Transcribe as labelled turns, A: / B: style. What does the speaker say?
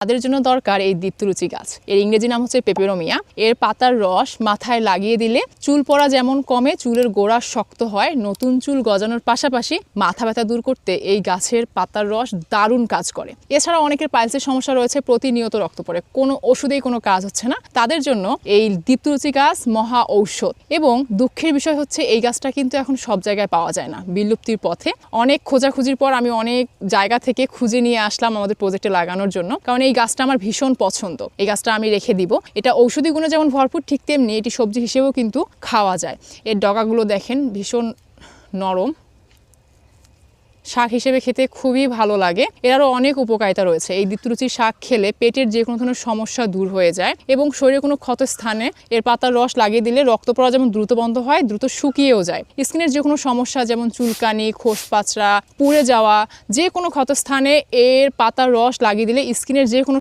A: তাদের জন্য দরকার এই দীপ্তরুচি গাছ। এর ইংরেজি নাম হচ্ছে পেপেরোমিয়া। এর পাতার রস মাথায় লাগিয়ে দিলে চুল পড়া যেমন কমে, চুলের গোড়া শক্ত হয়। নতুন চুল গজানোর পাশাপাশি মাথা ব্যথা দূর করতে এই গাছের পাতার রস দারুণ কাজ করে। এছাড়া অনেকের পাইলসের সমস্যা রয়েছে প্রতিনিয়ত রক্ত পড়ে। কোনো ওষুধেই কোনো কাজ হচ্ছে না। তাদের জন্য এই দীপ্তরুচি গাছ মহা ঔষধ। এবং দুঃখের বিষয় হচ্ছে এই গাছটা কিন্তু এখন সব জায়গায় পাওয়া যায় না। বিলুপ্তির পথে। অনেক খোঁজাখুঁজির পর আমি অনেক জায়গা থেকে খুঁজে নিয়ে আসলাম আমাদের প্রজেক্টে লাগানোর জন্য। কারণ এই গাছটা আমার ভীষণ পছন্দ। এই গাছটা আমি রেখে দিব। এটা ঔষধি গুণে যেমন ভরপুর, ঠিক তেমনি এটি সবজি হিসেবেও কিন্তু খাওয়া যায়। এর ডগাগুলো দেখেন, ভীষণ নরম। শাক হিসেবে খেতে খুবই ভালো লাগে। এর আরও অনেক উপকারিতা রয়েছে। এই দ্বিতরুচি শাক খেলে পেটের যে কোনো ধরনের সমস্যা দূর হয়ে যায় এবং শরীরে কোনো ক্ষত স্থানে এর পাতার রস লাগিয়ে দিলে রক্ত পড়া যেমন দ্রুত বন্ধ হয়, দ্রুত শুকিয়েও যায়। স্কিনের যে কোনো সমস্যা যেমন চুলকানি খোস পাচড়া পুড়ে যাওয়া যে কোনো ক্ষত স্থানে এর পাতার রস লাগিয়ে দিলে স্কিনের যে কোনো